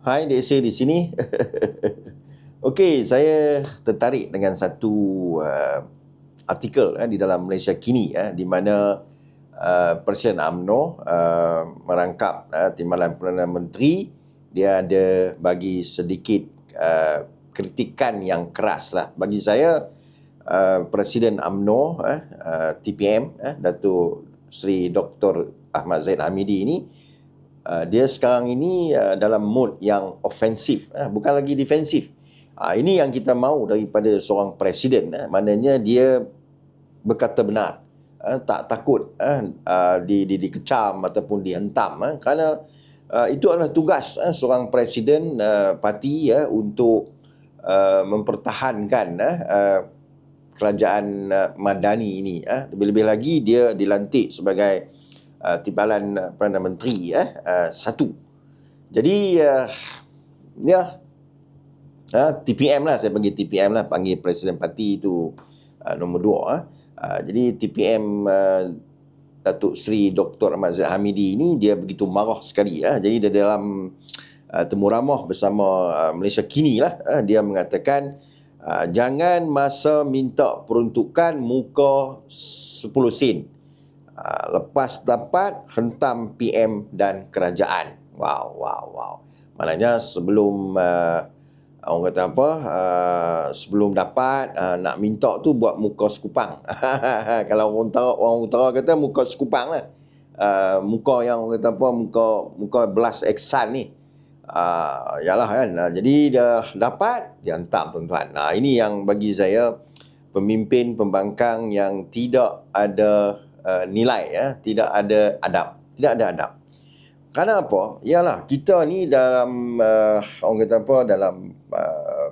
Hai, Sir di sini. Okey, saya tertarik dengan satu uh, artikel uh, di dalam Malaysia kini uh, di mana uh, Presiden UMNO uh, merangkap uh, Timbalan Perdana Menteri dia ada bagi sedikit uh, kritikan yang keras lah bagi saya uh, Presiden UMNO uh, uh, TPM uh, Datuk Seri Dr. Ahmad Zaid Hamidi ini uh, dia sekarang ini uh, dalam mood yang ofensif uh, bukan lagi defensif Ha, ini yang kita mahu daripada seorang presiden. Eh. Maknanya dia berkata benar. Eh, tak takut eh, uh, di, di, dikecam ataupun dihentam. Eh. Kerana uh, itu adalah tugas eh, seorang presiden uh, parti eh, untuk uh, mempertahankan eh, uh, kerajaan uh, Madani ini. Eh. Lebih-lebih lagi dia dilantik sebagai uh, timbalan Perdana Menteri eh, uh, satu. Jadi, uh, ya, ha, TPM lah saya panggil TPM lah panggil presiden parti itu uh, nombor dua ha. uh, jadi TPM uh, Datuk Seri Dr. Ahmad Zaid Hamidi ini dia begitu marah sekali ha. jadi dia dalam uh, temu ramah bersama uh, Malaysia kini lah ha. dia mengatakan uh, jangan masa minta peruntukan muka 10 sen uh, lepas dapat hentam PM dan kerajaan. Wow wow wow. Maknanya sebelum uh, orang kata apa uh, sebelum dapat uh, nak minta tu buat muka sekupang. Kalau orang utara orang utara kata muka sekupang lah. Uh, muka yang orang kata apa muka muka belas eksan ni. Uh, yalah kan. Uh, jadi dia dapat dia hantam tuan-tuan. Nah ini yang bagi saya pemimpin pembangkang yang tidak ada uh, nilai ya tidak ada adab tidak ada adab kerana apa? Yalah, kita ni dalam uh, orang kata apa dalam uh,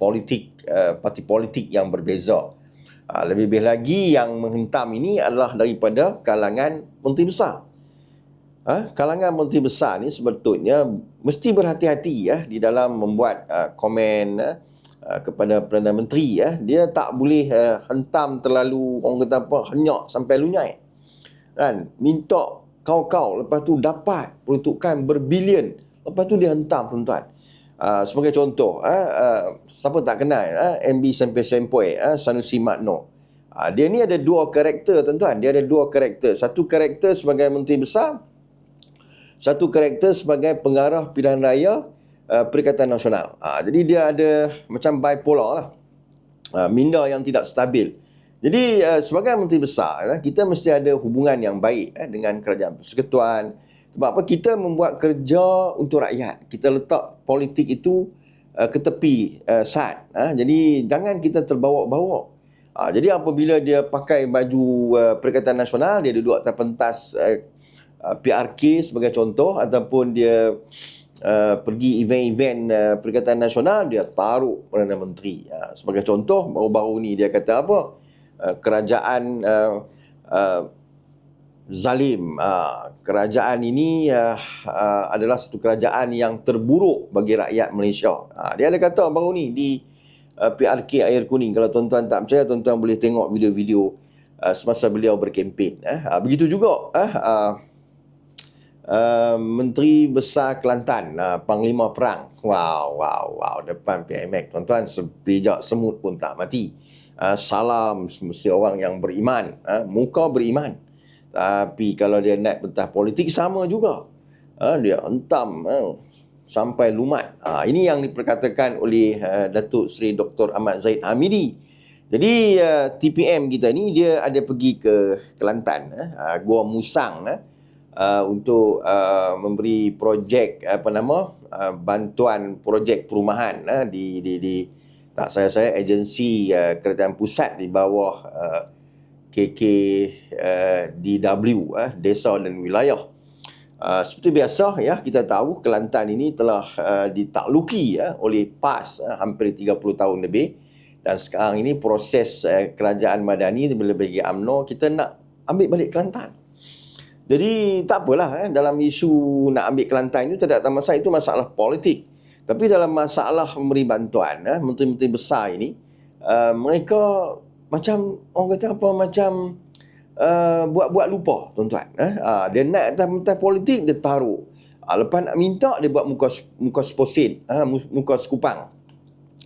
politik uh, parti politik yang berbeza. Uh, lebih-lebih lagi yang menghentam ini adalah daripada kalangan menteri besar. Uh, kalangan menteri besar ni sebetulnya mesti berhati-hati ya di dalam membuat uh, komen uh, kepada Perdana Menteri ya. Dia tak boleh uh, hentam terlalu orang kata apa henyak sampai lunyai. Kan? Minta kau-kau lepas tu dapat peruntukan berbilion lepas tu dia hentam tuan-tuan uh, sebagai contoh uh, uh, siapa tak kenal uh, MB Sampai Sempoi uh, Sanusi Makno uh, dia ni ada dua karakter tuan-tuan dia ada dua karakter satu karakter sebagai menteri besar satu karakter sebagai pengarah pilihan raya uh, Perikatan Nasional uh, jadi dia ada macam bipolar lah uh, minda yang tidak stabil jadi uh, sebagai menteri besar uh, kita mesti ada hubungan yang baik uh, dengan kerajaan persekutuan. Sebab apa kita membuat kerja untuk rakyat. Kita letak politik itu uh, ke tepi uh, saat. Uh, jadi jangan kita terbawa-bawa. Uh, jadi apabila dia pakai baju uh, Perikatan Nasional, dia duduk atas pentas uh, uh, PRK sebagai contoh ataupun dia Uh, pergi event-event uh, Perikatan Nasional dia taruh Perdana Menteri uh, sebagai contoh baru-baru ni dia kata apa Uh, kerajaan uh, uh, zalim. Uh, kerajaan ini uh, uh, adalah satu kerajaan yang terburuk bagi rakyat Malaysia. Uh, dia ada kata baru ni di uh, PRK Air Kuning. Kalau tuan-tuan tak percaya, tuan-tuan boleh tengok video-video uh, semasa beliau berkempen. Uh, uh, begitu juga uh, uh, uh, Menteri Besar Kelantan, uh, Panglima Perang. Wow, wow, wow. Depan PMX. Tuan-tuan, sepijak semut pun tak mati uh, salam mesti orang yang beriman uh, muka beriman tapi kalau dia naik pentah politik sama juga uh, dia hentam uh, sampai lumat uh, ini yang diperkatakan oleh uh, Datuk Seri Dr. Ahmad Zaid Hamidi jadi uh, TPM kita ni dia ada pergi ke Kelantan uh, Gua Musang uh, uh, untuk uh, memberi projek apa nama uh, bantuan projek perumahan uh, di di di tak saya saya agensi uh, kerajaan pusat di bawah uh, KK uh, DW uh, desa dan wilayah. Uh, seperti biasa ya kita tahu Kelantan ini telah uh, ditakluki uh, oleh PAS uh, hampir 30 tahun lebih. Dan sekarang ini proses uh, kerajaan madani lebih-lebih UMNO kita nak ambil balik Kelantan jadi tak apalah eh, dalam isu nak ambil Kelantan itu tidak ada masalah itu masalah politik tapi dalam masalah memberi bantuan, eh, menteri-menteri besar ini, uh, mereka macam, orang kata apa, macam uh, buat-buat lupa, tuan-tuan. Eh. Uh, dia naik atas politik, dia taruh. Ha, lepas nak minta dia buat muka muka sposin, ha, muka sekupang.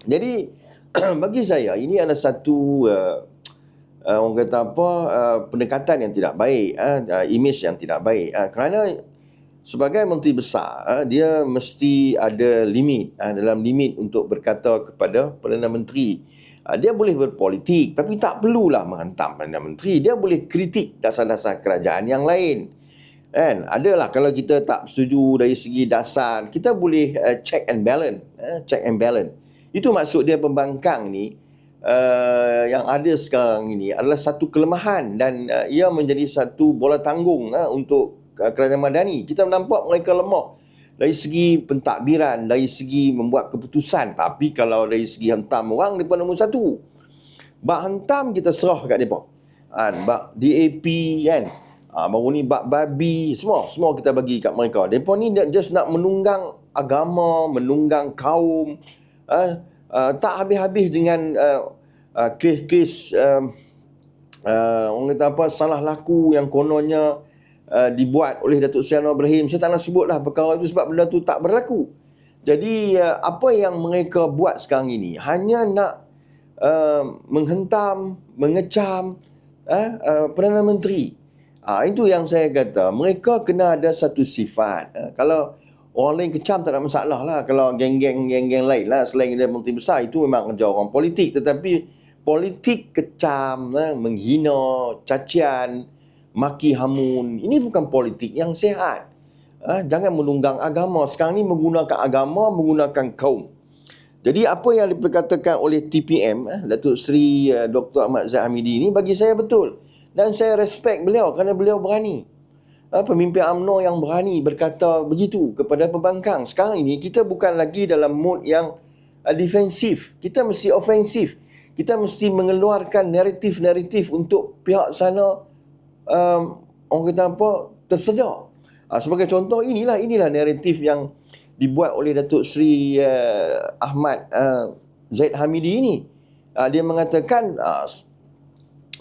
Jadi bagi saya ini adalah satu uh, uh, orang kata apa uh, pendekatan yang tidak baik, uh, uh, image yang tidak baik. Uh, kerana sebagai menteri besar, uh, dia mesti ada limit uh, dalam limit untuk berkata kepada perdana menteri. Uh, dia boleh berpolitik tapi tak perlulah menghantam perdana menteri. Dia boleh kritik dasar-dasar kerajaan yang lain. Kan? Adalah kalau kita tak setuju dari segi dasar, kita boleh uh, check and balance, uh, check and balance. Itu maksud dia pembangkang ni uh, yang ada sekarang ini adalah satu kelemahan dan uh, ia menjadi satu bola tanggung uh, untuk uh, kerajaan madani. Kita nampak mereka lemah dari segi pentadbiran, dari segi membuat keputusan. Tapi kalau dari segi hentam orang, mereka nombor satu. Bak hentam kita serah kat mereka. Kan? Bak DAP kan. Ha, baru ni bak babi, semua. Semua kita bagi kat mereka. Mereka ni just nak menunggang agama, menunggang kaum uh, uh, tak habis-habis dengan uh, uh, kes-kes uh, uh, orang kata apa salah laku yang kononnya uh, dibuat oleh Datuk Anwar Ibrahim. Saya tak nak sebutlah perkara itu sebab benda itu tak berlaku. Jadi uh, apa yang mereka buat sekarang ini hanya nak uh, menghentam, mengecam uh, uh, Perdana Menteri. Uh, itu yang saya kata. Mereka kena ada satu sifat. Uh, kalau Orang lain kecam tak ada masalah lah. Kalau geng-geng geng-geng lain lah. Selain dia menteri besar itu memang kerja orang politik. Tetapi politik kecam, eh, menghina, cacian, maki hamun. Ini bukan politik yang sehat. Eh, jangan menunggang agama. Sekarang ni menggunakan agama, menggunakan kaum. Jadi apa yang diperkatakan oleh TPM, eh, Datuk Seri eh, Dr. Ahmad Zaid Hamidi ini bagi saya betul. Dan saya respect beliau kerana beliau berani pemimpin UMNO yang berani berkata begitu kepada pembangkang. Sekarang ini kita bukan lagi dalam mood yang uh, defensif. Kita mesti ofensif. Kita mesti mengeluarkan naratif-naratif untuk pihak sana um, orang kata apa tersedak. Uh, sebagai contoh inilah inilah naratif yang dibuat oleh Datuk Seri uh, Ahmad uh, Zaid Hamidi ini. Uh, dia mengatakan uh,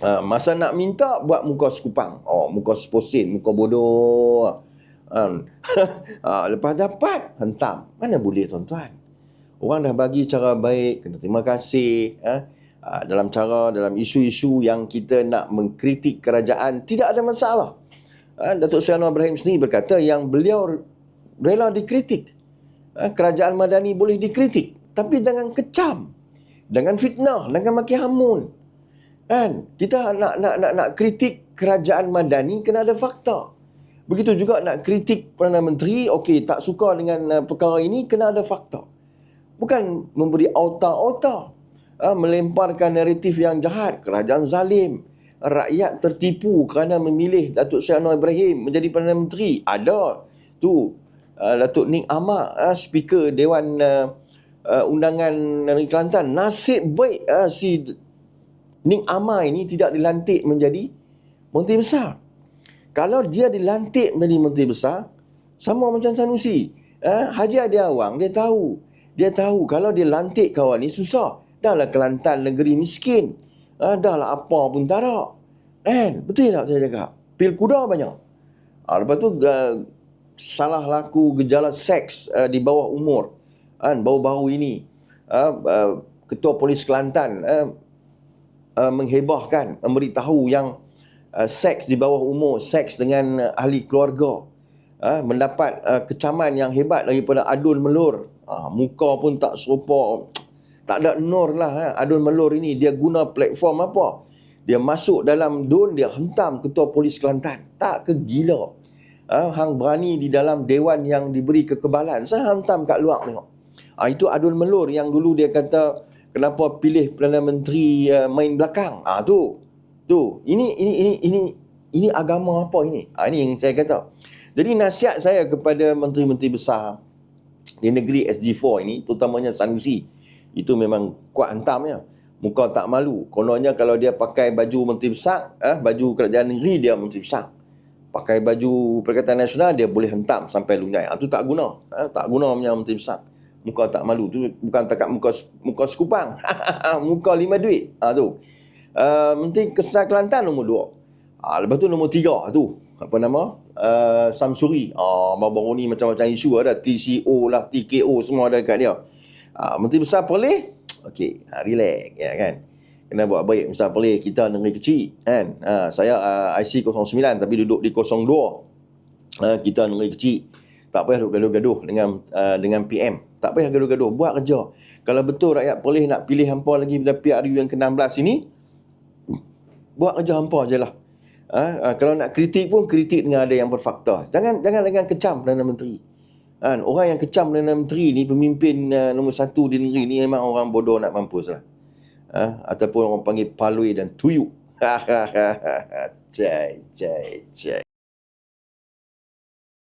Uh, masa nak minta buat muka sekupang. Oh, muka seposin, muka bodoh. Um, uh, lepas dapat hentam. Mana boleh tuan-tuan? Orang dah bagi cara baik, kena terima kasih. Uh, uh, dalam cara, dalam isu-isu yang kita nak mengkritik kerajaan, tidak ada masalah. Uh, Datuk Seri Anwar Ibrahim sendiri berkata yang beliau rela dikritik. Uh, kerajaan Madani boleh dikritik. Tapi jangan kecam. Dengan fitnah, dengan maki hamun. Kan? Kita nak nak nak nak kritik kerajaan madani kena ada fakta. Begitu juga nak kritik Perdana Menteri, okey tak suka dengan uh, perkara ini kena ada fakta. Bukan memberi auta-auta. Uh, melemparkan naratif yang jahat, kerajaan zalim, rakyat tertipu kerana memilih Datuk Seri Anwar Ibrahim menjadi Perdana Menteri. Ada. Tu uh, Datuk Nik Ahmad, uh, speaker Dewan Undangan Negeri Kelantan. Nasib baik si Ning Amai ini tidak dilantik menjadi menteri besar. Kalau dia dilantik menjadi menteri besar, sama macam Sanusi. Eh, Haji Adi Awang, dia tahu. Dia tahu kalau dia lantik kawan ni susah. Dahlah Kelantan negeri miskin. Eh, dahlah apa pun tak ada. Eh, betul tak saya cakap? Pil kuda banyak. Ah, lepas tu, uh, salah laku gejala seks uh, di bawah umur. Kan, baru-baru ini. Uh, uh, Ketua Polis Kelantan uh, uh, menghebahkan memberitahu yang uh, seks di bawah umur seks dengan uh, ahli keluarga. Uh, mendapat uh, kecaman yang hebat daripada adun melur. Uh, muka pun tak serupa. Tak ada nur lah uh, adun melur ini dia guna platform apa? Dia masuk dalam dun dia hentam ketua polis Kelantan. Tak ke gila? Uh, hang berani di dalam dewan yang diberi kekebalan. Saya hantam kat luar tengok. Uh, itu adun melur yang dulu dia kata kenapa pilih perdana menteri uh, main belakang? Ah tu. Tu. Ini ini ini ini ini agama apa ini? Ah ini yang saya kata jadi nasihat saya kepada menteri-menteri besar di negeri SG4 ini terutamanya Sanusi itu memang kuat hantam ya muka tak malu. Kononnya kalau dia pakai baju menteri besar eh, baju kerajaan negeri dia menteri besar. Pakai baju Perikatan Nasional dia boleh hentam sampai lunyai. Ah tu tak guna. Eh, tak guna punya menteri besar muka tak malu tu bukan takat muka muka sekupang. Muka lima duit. Ha tu. Uh, kesehatan Kelantan nombor dua. Ha, lepas tu nombor tiga tu. Apa nama? Uh, Samsuri. Ah baru-baru ni macam-macam isu ada. TCO lah TKO semua ada kat dia. Ah menteri besar boleh okey ha, relax ya kan? Kena buat baik besar boleh kita negeri kecil kan? Ha, saya uh, IC 09 tapi duduk di 02 ha, kita negeri kecil. Tak payah duduk gaduh-gaduh dengan uh, dengan PM tak payah gaduh-gaduh buat kerja kalau betul rakyat boleh nak pilih hampa lagi bila PRU yang ke-16 ini buat kerja hampa je lah Ha, ha, kalau nak kritik pun kritik dengan ada yang berfakta. Jangan jangan dengan kecam Perdana Menteri. Ha, orang yang kecam Perdana Menteri ni pemimpin uh, nombor satu di negeri ni memang orang bodoh nak mampus lah. Ha, ataupun orang panggil palui dan tuyuk. Cai, cai, cai.